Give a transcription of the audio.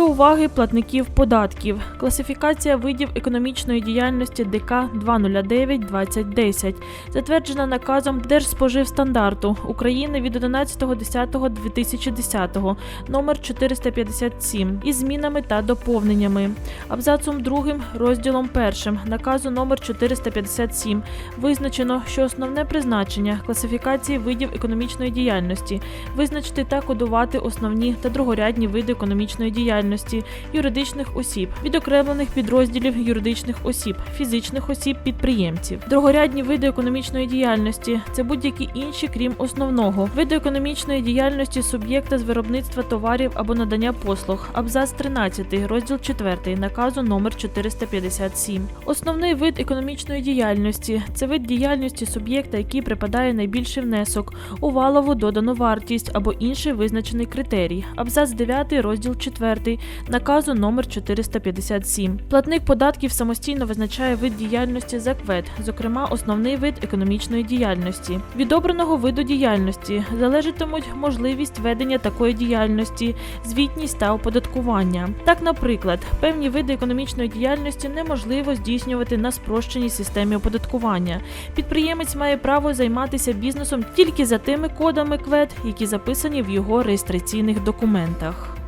До уваги платників податків. Класифікація видів економічної діяльності ДК 209-2010, затверджена наказом Держспоживстандарту України від 11.10.2010 номер 457 із змінами та доповненнями. Абзацом 2 розділом 1 наказу номер 457 визначено, що основне призначення класифікації видів економічної діяльності визначити та кодувати основні та другорядні види економічної діяльності юридичних осіб, відокремлених підрозділів юридичних осіб, фізичних осіб, підприємців. Другорядні види економічної діяльності це будь-які інші, крім основного, види економічної діяльності суб'єкта з виробництва товарів або надання послуг. Абзац 13, розділ 4 наказу номер 457. Основний вид економічної діяльності це вид діяльності суб'єкта, який припадає найбільший внесок у валову додану вартість або інший визначений критерій. Абзац 9, розділ 4 наказу номер 457. Платник податків самостійно визначає вид діяльності за КВЕД, зокрема основний вид економічної діяльності. Від обраного виду діяльності залежатимуть можливість ведення такої діяльності, звітність та оподаткування. Так, наприклад, певні види економічної діяльності неможливо здійснювати на спрощеній системі оподаткування. Підприємець має право займатися бізнесом тільки за тими кодами КВЕД, які записані в його реєстраційних документах.